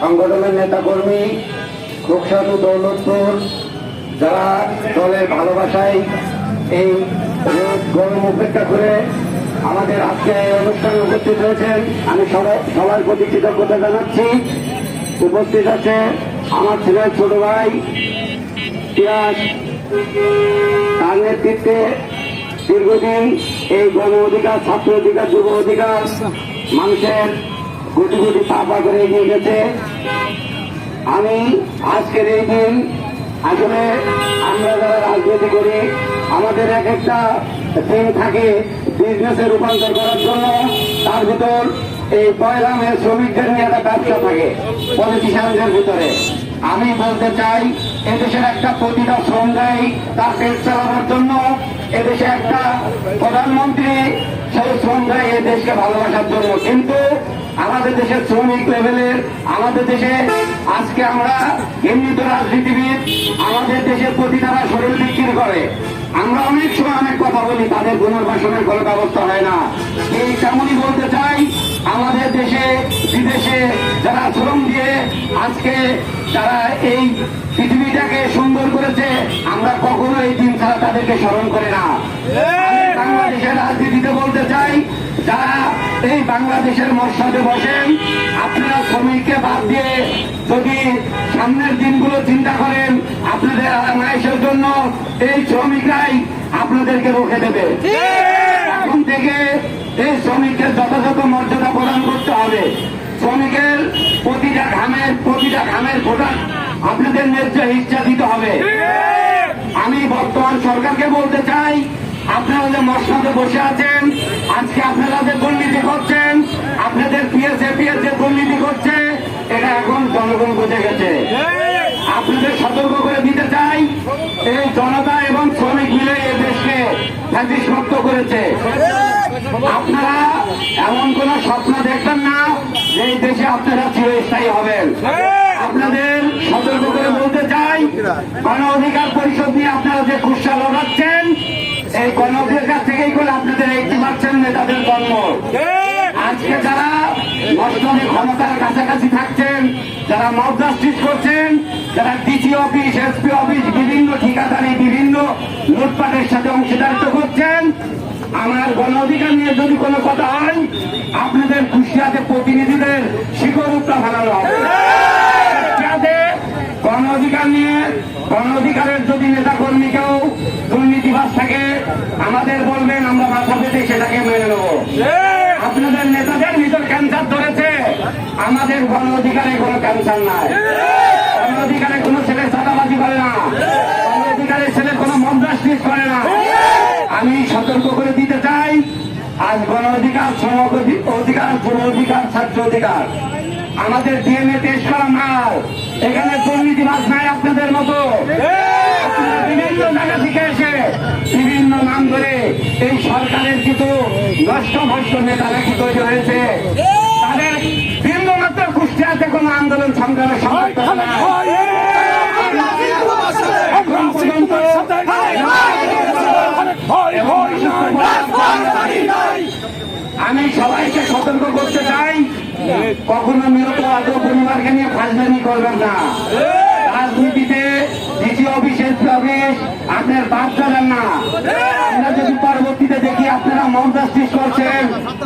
সংগঠনের নেতাকর্মী খোকসাদু দৌলতপুর, যারা দলের ভালোবাসায় এই গরম উপেক্ষা করে আমাদের আজকে এই অনুষ্ঠানে উপস্থিত হয়েছেন, আমি সবার প্রতি কৃতজ্ঞতা জানাচ্ছি। উপস্থিত আছে আমার ছেলের ছোট ভাই ইতিহাস তার নেতৃত্বে দীর্ঘদিন এই গণ অধিকার, ছাত্র অধিকার, যুব অধিকার, মানুষের কোটি কোটি পাপা করে এগিয়ে গেছে। আমি আজকের এই দিন আসলে আমরা যারা রাজনীতি করি, আমাদের এক একটা দিন থাকে বিজনেসে রূপান্তর করার জন্য। তার ভিতর এই পয়লা মে শ্রমিকদের নিয়ে একটা ব্যবসা থাকে পলিটিশিয়ানদের ভিতরে। আমি বলতে চাই, এদেশের একটা প্রতিটা শ্রমদায়ী তার পেট চালানোর জন্য। এদেশে একটা প্রধানমন্ত্রী সেই শ্রমদায়ী এই দেশকে ভালোবাসার জন্য। কিন্তু আমাদের দেশের শ্রমিক লেভেলের, আমাদের দেশে আজকে আমরা ঘৃণিত রাজনীতিবিদ, আমাদের দেশের প্রতি তারা শরীর বিক্রি করে। আমরা অনেক সময় অনেক কথা বলি, তাদের পুনর্বাসনের কোনো ব্যবস্থা হয় না। এই তেমনই বলতে চাই, আমাদের দেশে, বিদেশে যারা শ্রম দিয়ে আজকে যারা এই পৃথিবীটাকে সুন্দর করেছে, আমরা কখনো এই দিন ছাড়া তাদেরকে স্মরণ করি না আমি বাংলাদেশের রাজনীতিতে বলতে চাই যারা এই বাংলাদেশের মর্যাদে বসেন, আপনারা শ্রমিককে বাদ দিয়ে যদি সামনের দিনগুলো চিন্তা করেন, আপনাদের আরামায়েশের জন্য এই শ্রমিকরাই আপনাদেরকে রুখে দেবে। এখন থেকে এই শ্রমিকের যথাযথ মর্যাদা প্রদান করতে হবে। শ্রমিকের প্রতিটা ঘামের প্রতিটা ঘামের ফোটা আপনাদের ন্যায্য ইচ্ছা দিতে হবে। আমি বর্তমান সরকারকে বলতে চাই আপনারা যে মশলাতে বসে আছেন, আজকে আপনারা যে দুর্নীতি করছেন, আপনাদের পিএসএ পিএসএ দুর্নীতি করছে, এটা এখন জনগণ বুঝে গেছে। আপনাদের সতর্ক করে দিতে চাই, এই জনতা এবং শ্রমিক মিলে এই দেশকে মুক্ত করেছে। আপনারা এমন কোন স্বপ্ন দেখবেন না যে এই দেশে আপনারা চিরস্থায়ী হবেন। আপনাদের সতর্ক করে বলতে চাই, গণ অধিকার পরিষদ নিয়ে আপনারা যে কুৎসা লড়াচ্ছেন এই গণ অধিকার থেকেই করে আপনাদের এইটি পার্সেন্ট নেতাদের জন্ম। আজকে যারা বর্তমানে ক্ষমতার কাছাকাছি থাকছেন যারা মব জাস্টিস করছেন যারা ডিসি অফিস এসপি অফিস বিভিন্ন ঠিকাদারি বিভিন্ন লুটপাটের সাথে অংশীদারিত্ব করছেন আমার গণ অধিকার নিয়ে যদি কোনো কথা হয় আপনাদের কুষ্টিয়াতে প্রতিনিধিদের শিকড় উত্তা ভাঙানো হবে। গণ অধিকার নিয়ে গণ অধিকারের যদি নেতা কর্মী কেউ দুর্নীতিবাস থাকে আমাদের বলবেন আমরা মাথা পেতে সেটাকে মেনে নেব। আপনাদের নেতাদের ভিতর ক্যান্সার ধরেছে। আমাদের গণ অধিকারে কোনো ক্যান্সার নাই। গণ অধিকারে কোনো ছেলে চাঁদাবাজি করে না। গণ অধিকারে ছেলে কোনো মন্দাস্তিস করে না। আমি সতর্ক করে দিতে চাই আজ গণ অধিকার শ্রম অধিকার যুব অধিকার ছাত্র অধিকার। আমাদের ডিএনএ টেস্ট করা মাল এখানে দুর্নীতি দুর্নীতিবাজ নাই আপনাদের মতো বিভিন্ন জায়গা থেকে এসে বিভিন্ন নাম ধরে এই সরকারের কিছু নষ্ট ভ্রষ্ট নেতারা কি তৈরি হয়েছে তাদের বিন্দু মাত্র কুষ্টিয়াতে কোনো আন্দোলন সংগ্রামের আমি সবাইকে সতর্ক করতে চাই কখনো আদৌ পরিবারকে নিয়ে ফাজলামি করবেন না। রাজনীতিতে ডিসি অফিস এসপি অফিস আপনার বাদ যাবেন না। আমরা যদি পরবর্তীতে দেখি আপনারা মন জাস্টিস করছেন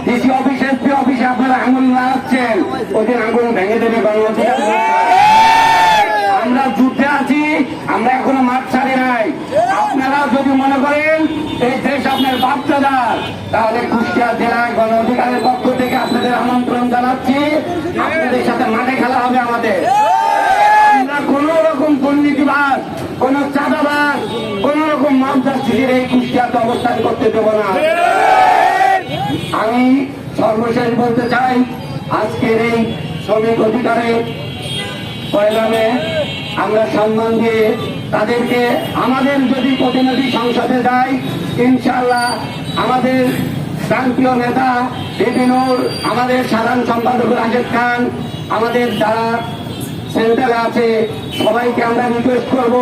ডিসি অফিস এসপি অফিসে আপনারা আঙুল লাগাচ্ছেন ওদের আঙুল ভেঙে দেবে আমরা যুদ্ধে আছি, আমরা এখনও মাঠ ছাড়ি নাই। আপনারা যদি মনে করেন, এই দেশ আপনার বাচ্চাদার তাহলে কুষ্টিয়া জেলায় গণ অধিকারের পক্ষ জানাচ্ছি আপনাদের সাথে মাঠে খেলা হবে আমাদের। আমরা কোন রকম দুর্নীতিবাদ কোন চাঁদাবাদ কোন রকম মামদাস্তির এই কুষ্টিয়াতে অবস্থান করতে দেবো না। আমি সর্বশেষ বলতে চাই আজকের এই শ্রমিক অধিকারের পয়লামে আমরা সম্মান দিয়ে তাদেরকে আমাদের যদি প্রতিনিধি সংসদে যায় ইনশাল্লাহ আমাদের প্রান্তীয় নেতা বিপিনুর আমাদের সাধারণ সম্পাদক রাজেদ খান আমাদের যারা সেন্টারে আছে সবাইকে আমরা রিকোয়েস্ট করব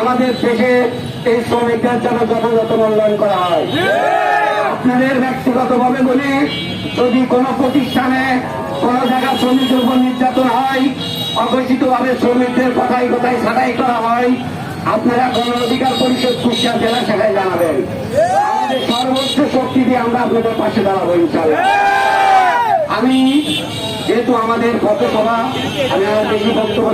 আমাদের দেশে এই শ্রমিকদের জন্য যথাযথ মূল্যায়ন করা হয়। আপনাদের ব্যক্তিগতভাবে বলি যদি কোনো প্রতিষ্ঠানে কোন জায়গায় শ্রমিকের উপর নির্যাতন হয় অঘোষিতভাবে শ্রমিকদের কথায় কথায় ছাটাই করা হয় আপনারা গণ অধিকার পরিষদ কুষ্টিয়া জেলা শাখায় জানাবেন। আমাদের সর্বোচ্চ দিয়ে আমরা আপনাদের পাশে দাঁড়াবো ইনশাল্লাহ আমি যেহেতু আমাদের কত সভা আমি আমার বেশি বক্তব্য